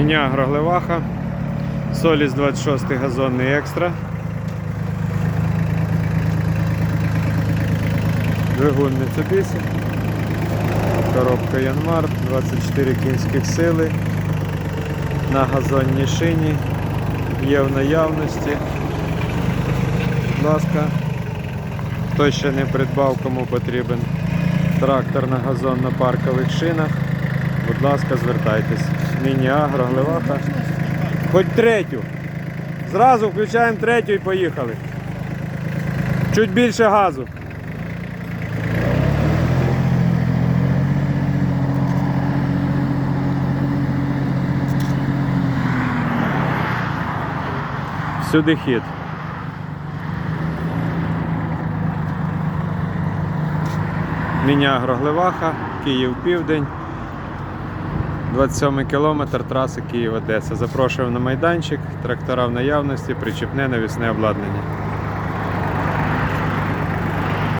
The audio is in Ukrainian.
Міня Гроглеваха. Соліс 26 газонний екстра. Двигун Mitsubishi. Коробка Янмар, 24 кінських сили. На газонній шині. Є в наявності. Будь ласка. Хто ще не придбав, кому потрібен трактор на газонно-паркових шинах. Будь ласка, звертайтесь. Міні-агро, Глеваха. Хоч третю. Зразу включаємо третю і поїхали. Чуть більше газу. Всюди хід. Міня Гроглеваха, Київ Південь. 27 кілометр траси Київ-Одеса. Запрошуємо на майданчик, трактора в наявності, причіпне навісне обладнання.